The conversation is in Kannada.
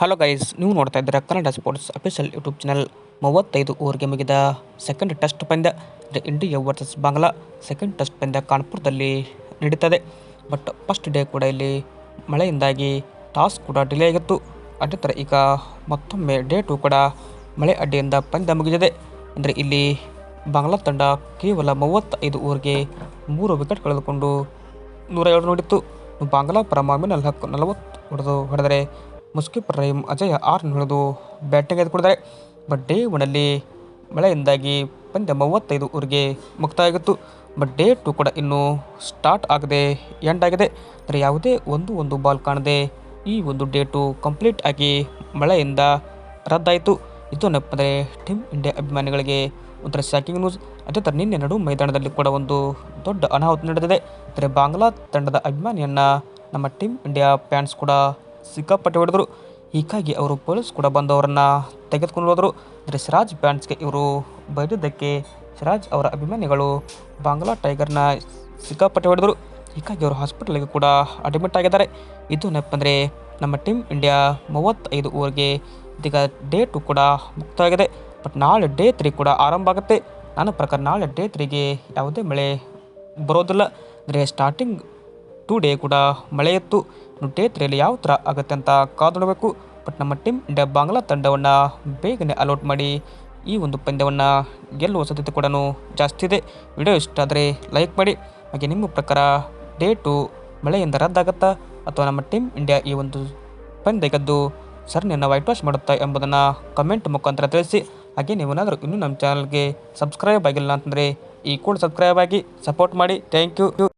ಹಲೋ ಗೈಸ್ ನೀವು ನೋಡ್ತಾ ಇದ್ದೀರಾ Kannada sports official YouTube channel ಮೂವತ್ತೈದು ಓವರ್ಗೆ ಮುಗಿದ ಸೆಕೆಂಡ್ ಟೆಸ್ಟ್ ಪಂದ್ಯ India versus Bangla second test ಪಂದ್ಯ ಕಾನ್ಪುರದಲ್ಲಿ ನಡೀತದೆ. ಬಟ್ ಫಸ್ಟ್ ಡೇ ಕೂಡ ಇಲ್ಲಿ ಮಳೆಯಿಂದಾಗಿ ಟಾಸ್ ಕೂಡ ಡಿಲೇ ಆಗಿತ್ತು. ಅದೇ ಥರ ಈಗ ಮತ್ತೊಮ್ಮೆ ಡೇ ಟು ಕೂಡ ಮಳೆ ಅಡ್ಡಿಯಿಂದ ಪಂದ್ಯ ಮುಗಿದಿದೆ. ಅಂದರೆ ಇಲ್ಲಿ ಬಾಂಗ್ಲಾ ತಂಡ ಕೇವಲ ಮೂವತ್ತೈದು ಓವರ್ಗೆ ಮೂರು ವಿಕೆಟ್ ಕಳೆದುಕೊಂಡು ನೂರ ಎರಡು ನೋಡಿತ್ತು. ಬಾಂಗ್ಲಾ ಪರ ನಲ್ವತ್ತು, ನಲವತ್ತು ಹೊಡೆದು ಹೊಡೆದರೆ ಮುಸ್ಕಿಪ್ ರಹೀಂ ಅಜಯ್ ಆರ್ ಹೊಡೆದು ಬ್ಯಾಟಿಂಗ್ ಎದ್ಕೊಂಡಿದ್ದಾರೆ ಬಟ್ ಡೇ ಒನಲ್ಲಿ ಮಳೆಯಿಂದಾಗಿ ಪಂದ್ಯ ಮೂವತ್ತೈದು ಊರಿಗೆ ಮುಕ್ತಾಯವಾಗಿತ್ತು ಬಟ್ ಡೇ ಟು ಕೂಡ ಇನ್ನೂ ಸ್ಟಾರ್ಟ್ ಆಗದೆ ಎಂಡ್ ಆಗಿದೆ. ಅಂದರೆ ಯಾವುದೇ ಒಂದು ಒಂದು ಬಾಲ್ ಕಾಣದೆ ಈ ಒಂದು ಡೇ ಟು ಕಂಪ್ಲೀಟ್ ಆಗಿ ಮಳೆಯಿಂದ ರದ್ದಾಯಿತು. ಇದು ಅಂದರೆ ಟೀಮ್ ಇಂಡಿಯಾ ಅಭಿಮಾನಿಗಳಿಗೆ ಒಂಥರ ಶಾಕಿಂಗ್ ನ್ಯೂಸ್ ಅದೇ ಥರ ನಿನ್ನೆ ನಡು ಮೈದಾನದಲ್ಲಿ ಕೂಡ ಒಂದು ದೊಡ್ಡ ಅನಾಹುತ ನಡೆದಿದೆ. ಅಂದರೆ ಬಾಂಗ್ಲಾ ತಂಡದ ಅಭಿಮಾನಿಯನ್ನು ನಮ್ಮ ಟೀಮ್ ಇಂಡಿಯಾ ಫ್ಯಾನ್ಸ್ ಕೂಡ ಸಿಕ್ಕಾಪಟ್ಟೆ ಹೊಡೆದರು. ಹೀಗಾಗಿ ಅವರು ಪೊಲೀಸ್ ಕೂಡ ಬಂದು ಅವರನ್ನು ತೆಗೆದುಕೊಂಡು ಹೋದರು. ಅಂದರೆ ಸಿರಾಜ್ ಬ್ಯಾಂಡ್ಸ್ಗೆ ಇವರು ಬೈದಿದ್ದಕ್ಕೆ ಸಿರಾಜ್ ಅವರ ಅಭಿಮಾನಿಗಳು ಬಾಂಗ್ಲಾ ಟೈಗರ್ನ ಸಿಕ್ಕಾಪಟ್ಟೆ ಹೊಡೆದರು. ಹೀಗಾಗಿ ಅವರು ಹಾಸ್ಪಿಟಲ್ಗೆ ಕೂಡ ಅಡ್ಮಿಟ್ ಆಗಿದ್ದಾರೆ. ಇದು ಏನಪ್ಪ ಅಂದರೆ ನಮ್ಮ ಟೀಮ್ ಇಂಡಿಯಾ ಮೂವತ್ತೈದು ಓವರ್ಗೆ ಇದೀಗ ಡೇ ಟು ಕೂಡ ಮುಕ್ತವಾಗಿದೆ. ಬಟ್ ನಾಳೆ ಡೇ ತ್ರೀ ಕೂಡ ಆರಂಭ ಆಗುತ್ತೆ. ನನ್ನ ಪ್ರಕಾರ ನಾಳೆ ಡೇ ತ್ರೀಗೆ ಯಾವುದೇ ಮಳೆ ಬರೋದಿಲ್ಲ. ಅಂದರೆ ಸ್ಟಾರ್ಟಿಂಗ್ ಟೂ ಡೇ ಕೂಡ ಮಳೆ ಇತ್ತು ಡೇ ಯಾವ ಥರ ಆಗುತ್ತೆ ಅಂತ ಕಾದೊಡಬೇಕು ಬಟ್ ನಮ್ಮ ಟೀಮ್ ಇಂಡಿಯಾ ಬಾಂಗ್ಲಾ ತಂಡವನ್ನು ಬೇಗನೆ ಅಲೌಟ್ ಮಾಡಿ ಈ ಒಂದು ಪಂದ್ಯವನ್ನು ಗೆಲ್ಲುವ ಸಾಧ್ಯತೆ ಕೂಡ ಜಾಸ್ತಿ ಇದೆ. ವಿಡಿಯೋ ಇಷ್ಟ ಆದರೆ ಲೈಕ್ ಮಾಡಿ. ಹಾಗೆ ನಿಮ್ಮ ಪ್ರಕಾರ ಡೇ ಟು ಮಳೆಯಿಂದ ರದ್ದಾಗುತ್ತಾ ಅಥವಾ ನಮ್ಮ ಟೀಮ್ ಇಂಡಿಯಾ ಈ ಒಂದು ಪಂದ್ಯ ಗೆದ್ದು ಸರಣಿಯನ್ನು ವೈಟ್ ವಾಶ್ ಮಾಡುತ್ತಾ ಎಂಬುದನ್ನು ಕಮೆಂಟ್ ಮುಖಾಂತರ ತಿಳಿಸಿ. ಹಾಗೆ ನೀವೇನಾದರೂ ಇನ್ನೂ ನಮ್ಮ ಚಾನಲ್ಗೆ ಸಬ್ಸ್ಕ್ರೈಬ್ ಆಗಿಲ್ಲ ಅಂತಂದರೆ ಈ ಕೂಡ ಸಬ್ಸ್ಕ್ರೈಬ್ ಆಗಿ ಸಪೋರ್ಟ್ ಮಾಡಿ. Thank you